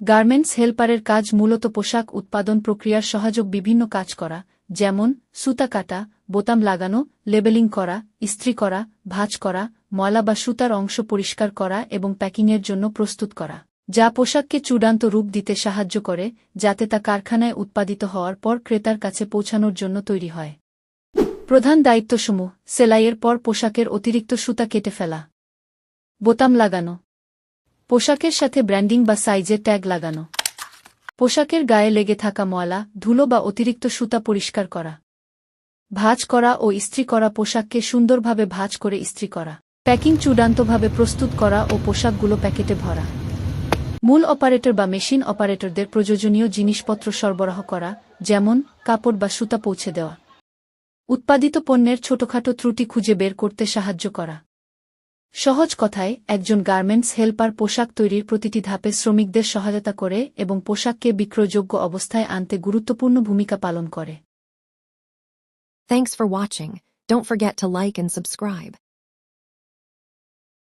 Garments হেল্পারের কাজ মূলত পোশাক উৎপাদন প্রক্রিয়ার সহযোগ বিভিন্ন কাজ করা, যেমন সুতা কাটা, বোতাম লাগানো, লেবেলিং করা, ইস্ত্রি করা, ভাঁজ করা, ময়লা বা সুতার অংশ পরিষ্কার করা এবং প্যাকিংয়ের জন্য প্রস্তুত করা, যা পোশাককে চূড়ান্ত রূপ দিতে সাহায্য করে, যাতে তা কারখানায় উৎপাদিত হওয়ার পর ক্রেতার কাছে পৌঁছানোর জন্য তৈরি হয়। প্রধান দায়িত্বসমূহ, সেলাইয়ের পর পোশাকের অতিরিক্ত সুতা কেটে ফেলা। বোতাম লাগানো। পোশাকের সাথে ব্র্যান্ডিং বা সাইজের ট্যাগ লাগানো। পোশাকের গায়ে লেগে থাকা ময়লা, ধুলো বা অতিরিক্ত সুতা পরিষ্কার করা। ভাঁজ করা ও ইস্ত্রি করা পোশাককে সুন্দরভাবে ভাঁজ করে ইস্ত্রি করা। প্যাকিং চূড়ান্তভাবে প্রস্তুত করা ও পোশাকগুলো প্যাকেটে ভরা। মূল অপারেটর বা মেশিন অপারেটরদের প্রয়োজনীয় জিনিসপত্র সরবরাহ করা, যেমন কাপড় বা সুতা পৌঁছে দেওয়া। উৎপাদিত পণ্যের ছোটখাটো ত্রুটি খুঁজে বের করতে সাহায্য করা। সহজ কথায়, একজন গার্মেন্টস হেল্পার পোশাক তৈরির প্রতিটি ধাপে শ্রমিকদের সহায়তা করে এবং পোশাককে বিক্রয়যোগ্য অবস্থায় আনতে গুরুত্বপূর্ণ ভূমিকা পালন করে Thanks for watching. Don't forget to like and subscribe.